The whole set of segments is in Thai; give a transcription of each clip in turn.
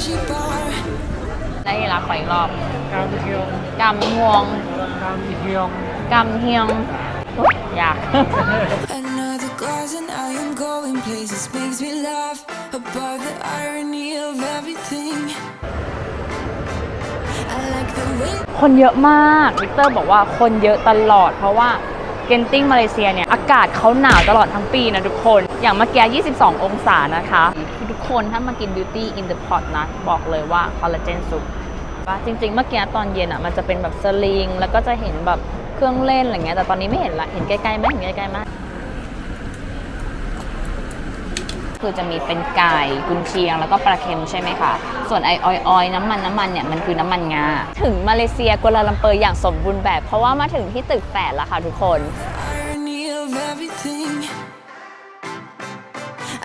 Flashy bar. ได้รักไปอีกรอบ Cam Hiong, กำงวง Cam Hiong. กำเฮียงอุ๊ยอยาก Another glass and I am going places. Makes me laugh about the irony of everything. I like the way คนเยอะมาก วิกเตอร์บอกว่าคนเยอะตลอด เพราะว่า เกนติ้งมาเลเซียเนี่ย อากาศเขาหนาวตลอดทั้งปีนะทุกคน อย่างเมื่อกี้ 22 องศานะคะ ทุกคนถ้ามากิน Beauty in the Pot นะ บอกเลยว่าคอลลาเจนซุปว่าจริง ๆ เมื่อกี้ตอนเย็นอะมันจะเป็นแบบสลิง แล้วก็จะเห็นแบบเครื่องเล่นอะไรเงี้ยแต่ตอนนี้ไม่เห็นละเห็นใกล้ๆไหมเห็นใกล้ๆไหม คือจะมีเป็นไก่กุนเชียง แล้วก็ปลาเค็มใช่ไหมคะ ส่วนไอออยออยน้ำมันน้ำมันเนี่ยมันคือน้ำมันงา ถึงมาเลเซียกัวลาลัมเปอร์อย่างสมบูรณ์แบบ เพราะว่ามาถึงที่ตึกแฝดแล้วค่ะทุกคน irony of everything.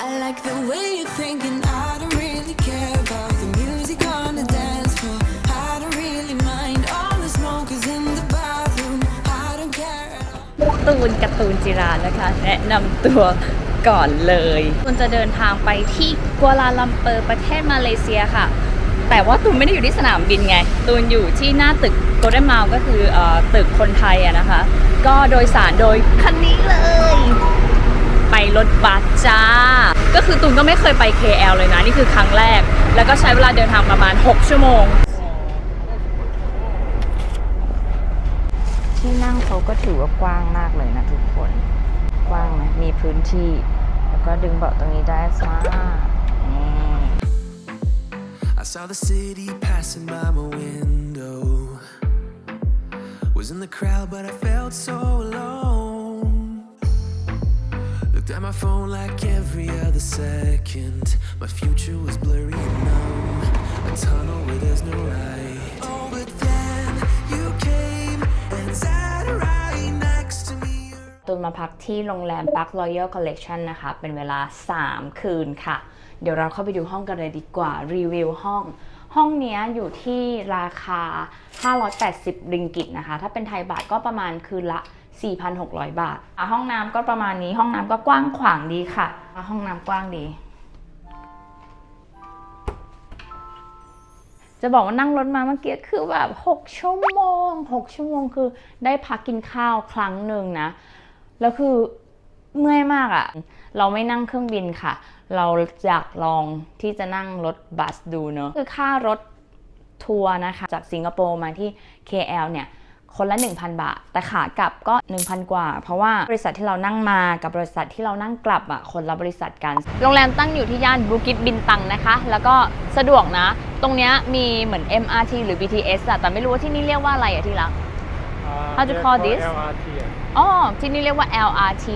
I like the way you're thinking. I don't really care about the music on the dance floor. I don't really mind all the smokers in the bathroom. I don't care at all. ตูนการ์ตูนจิรานะคะ แนะนำตัว ก่อนเลยตูนจะเดินทางไปที่กัวลาลัมเปอร์ประเทศมาเลเซียค่ะ แต่ว่าตูนไม่ได้อยู่ที่สนามบินไง ตูนอยู่ที่หน้าตึกโกลเด้นมาก็คือเออตึกคนไทยอะนะคะ ก็โดยสารโดยคันนี้เลย ไปรถบัสจ้า ก็คือตูนก็ไม่เคยไป KL เลยนะ นี่คือครั้งแรก แล้วก็ใช้เวลาเดินทางประมาณ 6 ชั่วโมงที่นั่งเขาก็ถือว่ากว้างมากเลยนะทุกคน กว้างไหมมีพื้นที่แล้ว ก็ดึงเบาะตรงนี้ได้จ้านี่ I saw the city passing by my window. Was in the crowd, but I felt so alone. Looked at my phone like every other second. My future was blurry and numb. A tunnel where there's no light. ตูนมาพักที่โรงแรม Park Royal Collection นะคะ เป็นเวลา 3 คืนค่ะ เดี๋ยวเราเข้าไปดูห้องกันเลยดีกว่า รีวิวห้อง ห้องนี้อยู่ที่ราคา 580 ริงกิตนะคะ ถ้าเป็นไทยบาทก็ประมาณคืนละ 4,600 บาทอะห้องน้ำก็ประมาณนี้ ห้องน้ำก็กว้างขวางดีค่ะอะ ห้องน้ำกว้างดีจะบอกว่านั่งรถมาเมื่อกี้คือแบบ 6 ชั่วโมง 6 ชั่วโมงคือได้พักกินข้าวครั้งหนึ่งนะ แล้วคือเมื่อยมากอะ่ะ เราไม่นั่งเครื่องบินค่ะ เราอยากลองที่จะนั่งรถบัสดูเนอะคือค่ารถทัวร์นะคะ จากสิงคโปร์มาที่ KL เนี่ย คนละ 1,000 บาท แต่ขากลับก็ 1,000 กว่า เพราะว่าบริษัทที่เรานั่งมากับบริษัทที่เรานั่งกลับอะ คนละบริษัทกัน โรงแรมตั้งอยู่ที่ย่านบูกิตบินตังนะคะ แล้วก็สะดวกนะ ตรงเนี้ยมีเหมือน MRT หรือ BTS อะแต่ไม่รู้ว่าที่นี่เรียกว่าอะไรอะที่รัก How to call therefore this? LRT. อ๋อที่นี่เรียกว่า LRT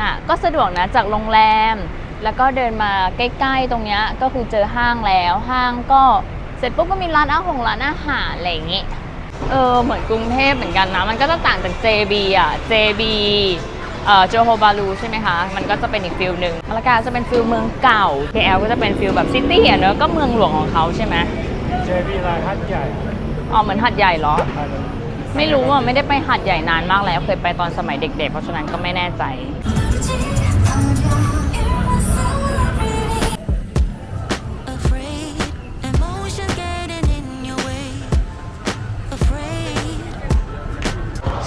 น่ะก็สะดวกนะจากโรงแรม แล้วก็เดินมาใกล้ๆตรงเนี้ยก็คือเจอห้างแล้วห้างก็เสร็จปุ๊บก็มีร้านอาหงร้านอาหารอะไรอย่างงี้เออเหมือนกรุงเทพเหมือนกันนะ มันก็จะต่างจาก JB อะ JB เอ่อโจโฮบาลูใช่ไหมคะ มันก็จะเป็นอีกฟิลหนึ่งมาลากาจะเป็นฟิลเมืองเก่า KL ก็จะเป็นฟิลแบบซิตี้อะเนอะก็เมืองหลวงของเขาใช่ไหม JB ลายฮัทใหญ่ อ๋อเหมือนหัดใหญ่เหรอ ไม่รู้อะไม่ได้ไปหัดใหญ่นานมากแล้วเคยไปตอนสมัยเด็ก ๆ เพราะฉะนั้นก็ไม่แน่ใจ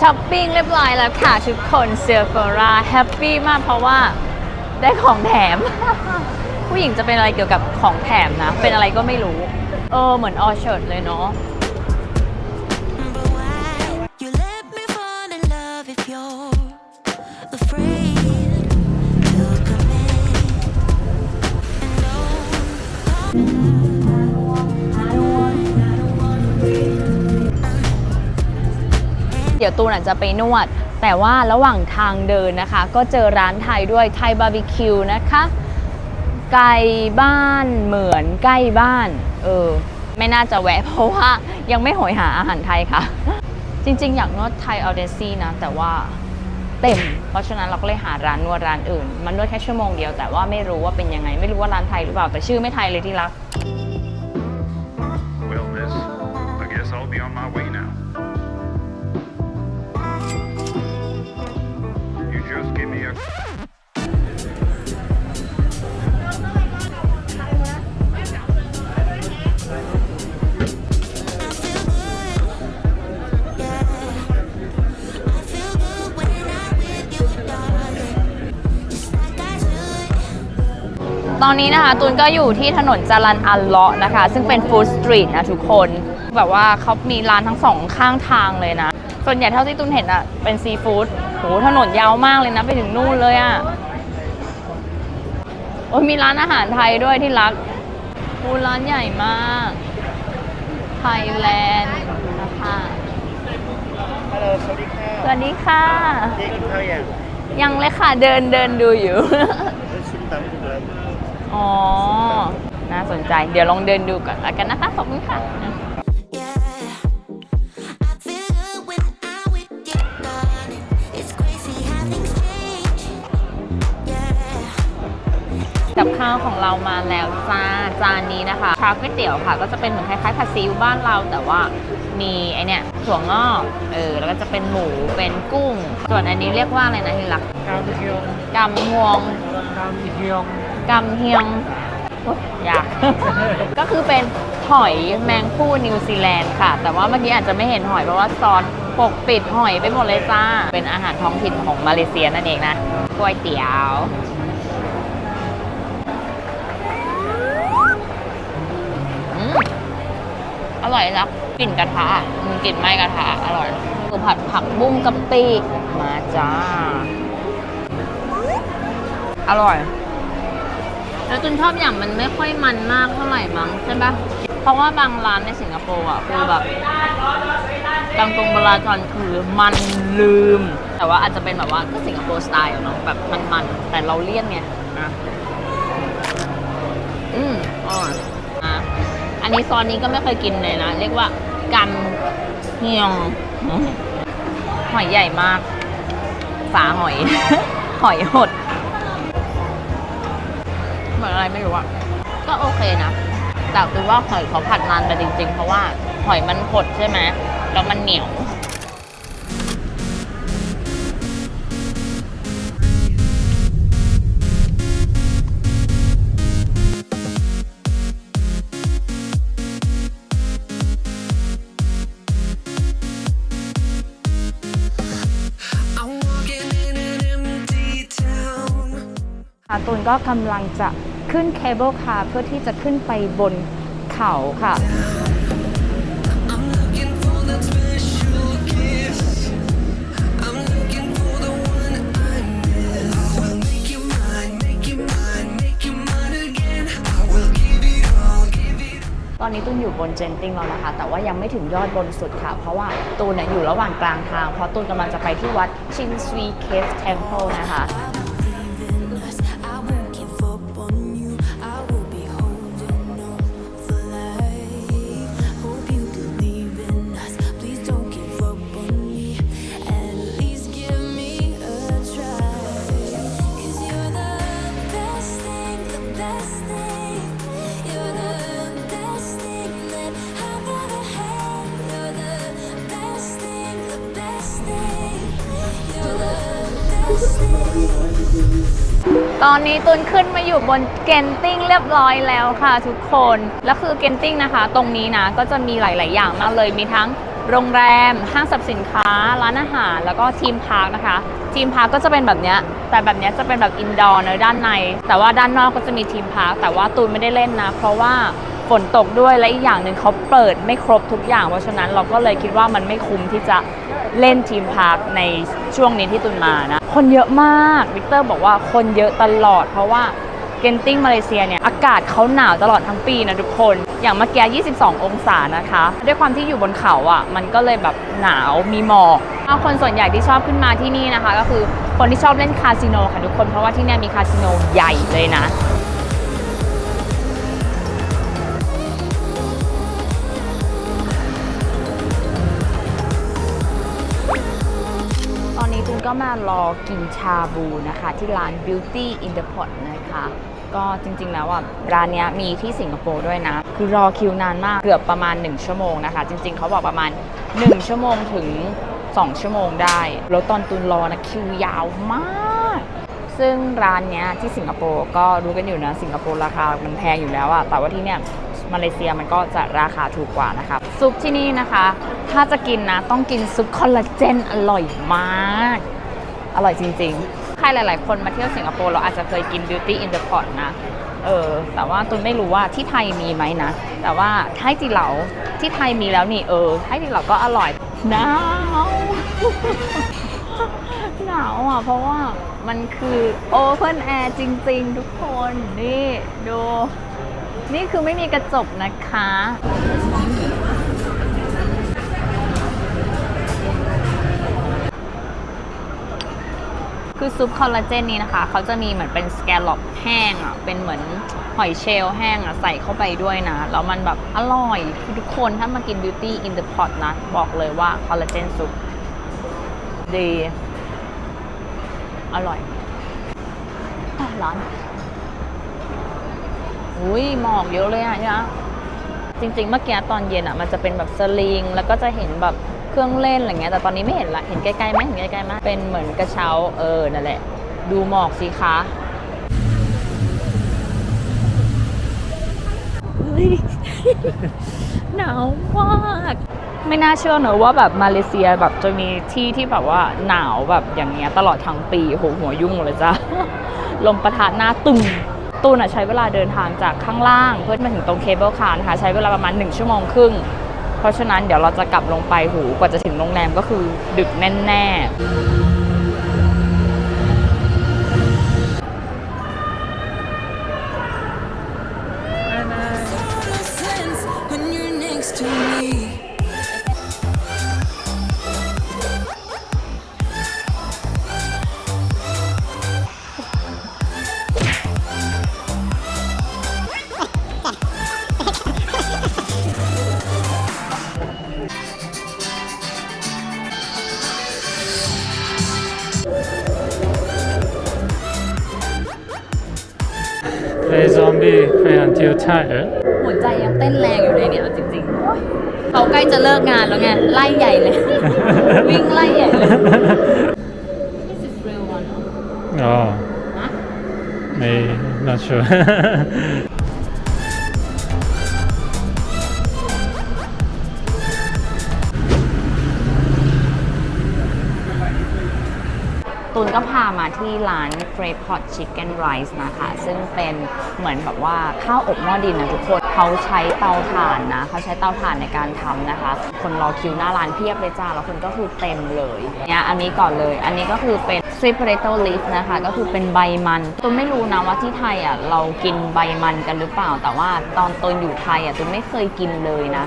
ช้อปปิ้งเรียบร้อยแล้วค่ะทุกคนเซอร์ฟอราแฮปปี้มากเพราะว่าได้ของแถม ผู้หญิงจะเป็นอะไรเกี่ยวกับของแถมนะ เป็นอะไรก็ไม่รู้ เออเหมือนออเชิร์ดเลยเนาะ ยวตูนอาจจะไปนวด แต่ว่าระหว่างทางเดินนะคะ ก็เจอร้านไทยด้วยไทยบาร์บีคิวนะคะไกลบ้านเหมือนใกล้บ้าน เออ ไม่น่าจะแวะ เพราะว่ายังไม่หอยหาอาหารไทยค่ะ จริง ๆ อยากนวดไทยเอาเดซี่นะ แต่ว่าเต็ม เพราะฉะนั้นเราก็เลยหาร้านนวดร้านอื่น มันนวดแค่ชั่วโมงเดียวแต่ว่าไม่รู้ว่าเป็นยังไง ไม่รู้ว่าร้านไทยหรือเปล่า แต่ชื่อไม่ไทยเลยที่รัก Well, miss, I guess I'll be on my way just give me a ตอนนี้นะคะตูนก็อยู่ที่ถนนจารันอันเลาะนะคะ ซึ่งเป็นฟู้ดสตรีทนะทุกคน แบบว่าเขามีร้านทั้งสองข้างทางเลยนะ ส่วนใหญ่เท่าที่ตูนเห็นอะเป็นซีฟู้ดโหถนนยาวมากเลยนะ ไปถึงนู่นเลยอะโอ้ยมีร้านอาหารไทยด้วยที่รักโอ้ร้านใหญ่มากไทยแลนด์นะคะฮัลโหลสวัสดีค่ะสวัสดีค่ะเจ๊กินข้าวยังยังเลยค่ะเดินเดินดูอยู่ได้ชิมตำถูกแล้วอ๋อ น่าสนใจ เดี๋ยวลองเดินดูก่อนแล้วกันนะคะ ขอบคุณค่ะ กับข้าวของเรามาแล้วจ้าจานนี้นะคะชาก๋วยเตี๋ยวค่ะ ก็จะเป็นเหมือนคล้ายๆผัดซีอิ๊วบ้านเรา แต่ว่ามีไอเนี่ยถั่วงอกเออแล้วก็จะเป็นหมูเป็นกุ้ง ส่วนอันนี้เรียกว่าอะไรนะที่รักกามเทียงกำฮวงกามเทียงกำเฮียงโอ๊ยอยากก็คือเป็นหอยแมงผู้นิวซีแลนด์ค่ะ แต่ว่าเมื่อกี้อาจจะไม่เห็นหอยเพราะว่าซอสปกปิดหอยไปหมดเลยจ้า เป็นอาหารท้องถิ่นของมาเลเซียนั่นเองนะก๋วยเตี๋ยว อร่อยนะกลิ่นกระทะอืมกลิ่นไหม้กระทะอร่อยคือผัดผักบุ้งกะปิมาจ้า อร่อย แล้วจุนชอบอย่างมันไม่ค่อยมันมากเท่าไหร่มั้งใช่ปะเพราะว่าบางร้านในสิงคโปร์อะคือแบบกางตรงเวลาจอนคือมันลืม แต่ว่าอาจจะเป็นแบบว่าก็สิงคโปร์สไตล์อะเนาะแบบมันๆแต่เราเลี่ยนไงนะอืมอร่อย นนี้ซอสนี้ก็ไม่เคยกินเลยนะ เรียกว่ากันเฮียงหอยใหญ่มาก ฝาหอย หอยหดเหมือนอะไรไม่รู้อะก็โอเคนะ แต่คือว่าหอยเขาผัดนานไปจริง ๆ เพราะว่าหอยมันหดใช่ไหมแล้วมันเหนียว ตูนก็กำลังจะขึ้นเคเบิลคาร์เพื่อที่จะขึ้นไปบนเขาค่ะ I'm looking for that special kiss. I'm looking for the one I miss. I will make you mine, make you mine, make you mine again. I will give it all, give it ตอนนี้ตูนอยู่บนเจนติงแล้วนะคะ แต่ว่ายังไม่ถึงยอดบนสุดค่ะ เพราะว่าตูนเนี่ยอยู่ระหว่างกลางทาง เพราะตูนกำลังจะไปที่วัดชินสวีเคฟเทมเพิลนะคะ ตอนนี้ตุนขึ้นมาอยู่บนเกนติ้งเรียบร้อยแล้วค่ะทุกคน แล้วคือเกนติ้งนะคะ ตรงนี้นะก็จะมีหลาย ๆ อย่างมากเลย มีทั้งโรงแรม ห้างสรรพสินค้า ร้านอาหาร แล้วก็ทีมพาร์คนะคะ ทีมพาร์คก็จะเป็นแบบเนี้ยแต่แบบเนี้ยจะเป็นแบบอินดอร์เนอะด้านใน แต่ว่าด้านนอกก็จะมีทีมพาร์ค แต่ว่าตูนไม่ได้เล่นนะ เพราะว่าฝนตกด้วย และอีกอย่างหนึ่งเขาเปิดไม่ครบทุกอย่าง เพราะฉะนั้นเราก็เลยคิดว่ามันไม่คุ้มที่จะเล่นทีมพาร์คในช่วงนี้ที่ตุนมานะ คนเยอะมากวิกเตอร์บอกว่าคนเยอะตลอด เพราะว่าเกนติ้งมาเลเซียเนี่ยอากาศเขาหนาวตลอดทั้งปีนะทุกคน อย่างเมื่อกี้22 องศานะคะ ด้วยความที่อยู่บนเขาอะ มันก็เลยแบบหนาวมีหมอกเอาคนส่วนใหญ่ที่ชอบขึ้นมาที่นี่นะคะ ก็คือคนที่ชอบเล่นคาสิโนค่ะทุกคนเพราะว่าที่นี่มีคาสิโนใหญ่เลยนะ ก็มารอกินชาบูนะคะ ที่ร้าน Beauty in the Pot นะคะ ก็จริงๆแล้วอะร้านนี้มีที่สิงคโปร์ด้วยนะ คือรอคิวนานมากเกือบประมาณ 1 ชั่วโมงนะคะ จริงๆเขาบอกประมาณ 1 ชั่วโมงถึง 2 ชั่วโมงได้ แล้วตอนตุนรอนะคิวยาวมาก ซึ่งร้านนี้ที่สิงคโปร์ก็รู้กันอยู่นะสิงคโปร์ราคามันแพงอยู่แล้วอะแต่ว่าที่เนี่ยมาเลเซียมันก็จะราคาถูกกว่านะคะซุปที่นี่นะคะ ถ้าจะกินนะ ต้องกินซุปคอลลาเจนอร่อยมาก อร่อยจริงๆ ใครหลาย ๆ คนมาเที่ยวสิงคโปร์เราอาจจะเคยกิน Beauty in the Pot นะ เออ แต่ว่าตุนไม่รู้ว่าที่ไทยมีไหมนะ แต่ว่าไทยจีเหลาที่ไทยมีแล้วนี่เออ ไทยจีเหลาก็อร่อยหนาวหนาวอะ เพราะว่ามันคือ Open Air จริง ๆ ทุกคน นี่ ดู นี่คือไม่มีกระจกนะคะ ซุปคอลลาเจนนี้นะคะเขาจะมีเหมือนเป็นสแกลลอปแห้งอะเป็นเหมือนหอยเชลล์แห้งอะใส่เข้าไปด้วยนะ แล้วมันแบบอร่อยทุกคนถ้ามากิน Beauty in the Pot นะ บอกเลยว่าคอลลาเจนซุปดี อร่อยอร้อนอุ้ยหมอกเยอะเลยอะเนี่ยจริง ๆ เมื่อกี้ตอนเย็นอะ มันจะเป็นแบบสลิง แล้วก็จะเห็นแบบ เครื่องเล่นอะไรเงี้ยแต่ตอนนี้ไม่เห็นละเห็นไกลๆไหมเห็นไกลๆไหมเป็นเหมือนกระเช้าเออนั่นแหละ ดูหมอกสิคะหนาวมากไม่น่าเชื่อเนอะว่าแบบมาเลเซียแบบจะมีที่ที่แบบว่าหนาวแบบอย่างเงี้ยตลอดทั้งปีโหหัวยุ่งเลยจ้ะลมประทะหน้าตึงตูนอะใช้เวลาเดินทางจากข้างล่าง เพื่อมาถึงตรงเคเบิลคาร์นะคะใช้เวลาประมาณ 1 ชั่วโมงครึ่ง เพราะฉะนั้นเดี๋ยวเราจะกลับลงไปหูกว่าจะถึงโรงแรมก็คือดึกแน่ๆ Play zombie play until tired ๆหัวใจยังเต้นแรงอยู่เลยเนี่ยเอาจริงๆเขาใกล้จะเลิกงานแล้วไงไล่ใหญ่เลย วิ่งไล่ใหญ่เลย This is real one oh นะ may not sure ตูนก็พามาที่ร้าน f r e Pot Chicken Rice นะคะ ซึ่งเป็นเหมือนแบบว่าข้าวอบหม้อดินนะทุกคน เขาใช้เตาถ่านนะ เขาใช้เตาถ่านในการทำนะคะ คนรอคิวหน้าร้านเพียบเลยจ้า แล้วคนก็คือเต็มเลยเนี่ยอันนี้ก่อนเลย อันนี้ก็คือเป็น sweet potato leaf นะคะ ก็คือเป็นใบมันตูนไม่รู้นะว่าที่ไทยอะเรากินใบมันกันหรือเปล่า แต่ว่าตอนตูนอยู่ไทยอะตูนไม่เคยกินเลยนะ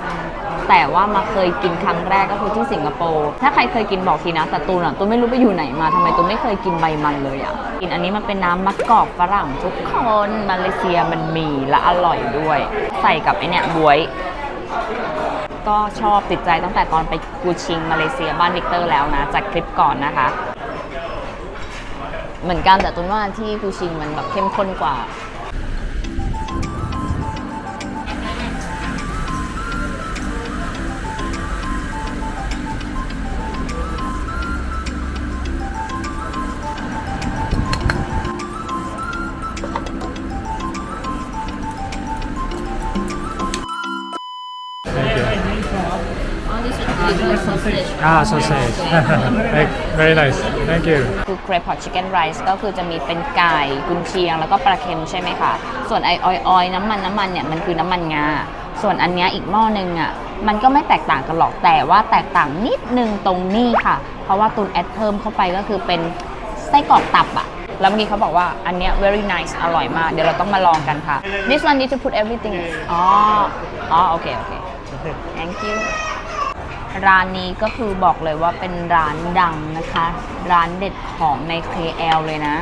แต่ว่ามาเคยกินครั้งแรกก็คือที่สิงคโปร์ถ้าใครเคยกินบอกทีนะแต่ตูนอะตูนไม่รู้ไปอยู่ไหนมาทำไมตูนไม่เคยกินใบมันเลยอะกินอันนี้มันเป็นน้ำมะกอกฝรั่งทุกคนมาเลเซียมันมีและอร่อยด้วย ใส่กับไอเนี่ยบวย ก็ชอบติดใจตั้งแต่ตอนไปกูชิงมาเลเซียบ้านวิกเตอร์แล้วนะจากคลิปก่อนนะคะ เหมือนกันแต่ตุนว่าที่กูชิงมันแบบเข้มข้นกว่า ah sausage Like, very nice thank you คือ c r e p o t chicken rice ก็คือจะมีเป็นไก่กุนเชียง แล้วก็ปลาเค็มใช่ไหมคะ ส่วนไอออยออยน้ำมันน้ำมันเนี่ยมันคือน้ำมันงา ส่วนอันเนี้ยอีกหม้อนึงอะมันก็ไม่แตกต่างกันหรอกแต่ว่าแตกต่างนิดนึงตรงนี้ค่ะ เพราะว่าตุนแอดเพิ่มเข้าไปก็คือเป็นไส้กรอกตับอะแล้วเมื่อกี้เขาบอกว่าอันเนี้ย very nice อร่อยมาก เดี๋ยวเราต้องมาลองกันค่ะ this one need to put everything อ๋อ อ๋อ โอเค โอเค thank you ร้านนี้ก็คือบอกเลยว่าเป็นร้านดังนะคะ ร้านเด็ดของใน KL เลยนะ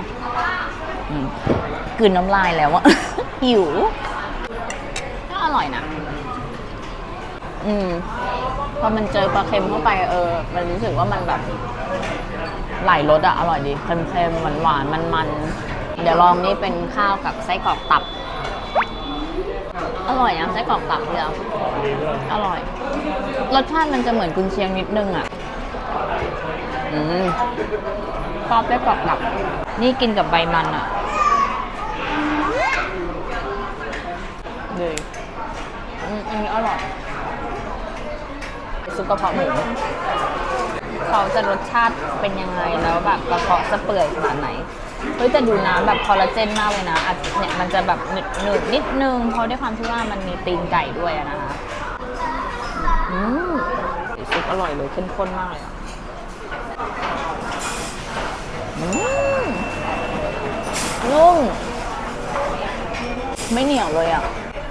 กลืนน้ำลายแล้วอะหิว ก็อร่อยนะ อืม พอมันเจอปลาเค็มเข้าไปเออ มันรู้สึกว่ามันแบบ หลายรสอะอร่อยดี เค็มๆหวานๆมันๆ เดี๋ยวลองนี่เป็นข้าวกับไส้กรอกตับ ร่อยนะไส้กรอกตับเนี่ยอร่อย รสชาติมันจะเหมือนกุนเชียงนิดนึงอะอืมชอบไส้กรอกตับ นี่กินกับใบมันอะดีอืมอันนี้อร่อยซุปกระเพาะหมูเขาจะรสชาติเป็นยังไงแล้วแบบกระเพาะจะเปื่อยขนาดไหน เฮ้ยแต่ดูน้ำแบบคอลลาเจนมากเลยนะอะเนี่ยมันจะแบบหนึบหนึบนิดนึง เพราะด้วยความที่ว่ามันมีตีนไก่ด้วยอะนะคะ อืมซุปอร่อยเลยเข้มข้นมากเลยอะอืมนุ่มไม่เหนียวเลยอะ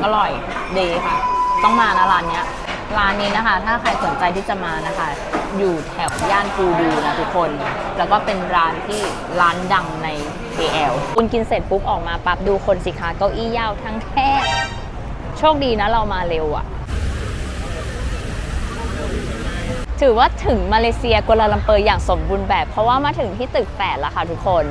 อร่อยดีค่ะ ต้องมานะร้านเนี้ย ร้านนี้นะคะ ถ้าใครสนใจที่จะมานะคะ อยู่แถวย่านปูดูนะทุกคน แล้วก็เป็นร้านที่ร้านดังใน KL คุณกินเสร็จปุ๊บออกมาปั๊บดูคนสิคะเก้าอี้ยาวทั้งแท่โชคดีนะเรามาเร็วอะ ถือว่าถึงมาเลเซียกัวลาลัมเปอร์อย่างสมบูรณ์แบบ เพราะว่ามาถึงที่ตึกแปดแล้วค่ะทุกคน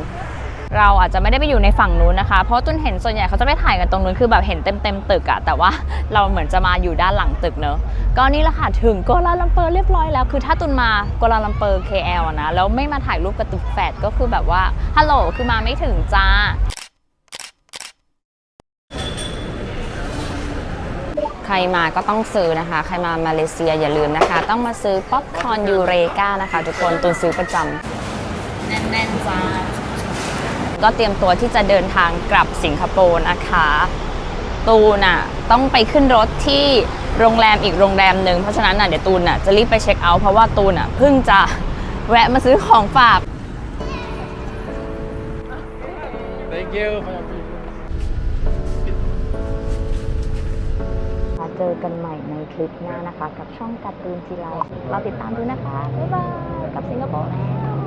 เราอาจจะไม่ได้ไปอยู่ในฝั่งนู้นนะคะ เพราะตุนเห็นส่วนใหญ่เขาจะไปถ่ายกันตรงนู้นคือแบบเห็นเต็มเต็มตึกอะแต่ว่าเราเหมือนจะมาอยู่ด้านหลังตึกเนอะก็นี่แหละค่ะถึงกัวลาลัมเปอร์เรียบร้อยแล้ว คือถ้าตุนมากัวลาลัมเปอร์ KL อะนะแล้วไม่มาถ่ายรูปกับตึกแฝดก็คือแบบว่าฮัลโหลคือมาไม่ถึงจ้าใครมาก็ต้องซื้อนะคะ ใครมามาเลเซียอย่าลืมนะคะ ต้องมาซื้อป๊อปคอร์นยูเรกานะคะ ทุกคนตุนซื้อประจำแน่นๆจ้า ก็เตรียมตัวที่จะเดินทางกลับสิงคโปร์นะคะ ตูนอะต้องไปขึ้นรถที่โรงแรมอีกโรงแรมหนึ่งเพราะฉะนั้นน่ะเดี๋ยวตูนอะจะรีบไปเช็คเอาท์เพราะว่าตูนอะเพิ่งจะแวะมาซื้อของฝาก Thank you for your เจอกันใหม่ในคลิปหน้านะคะ กับช่องการ์ตูนจีราเราติดตามดูนะคะ บ๊ายบาย กับสิงคโปร์แล้ว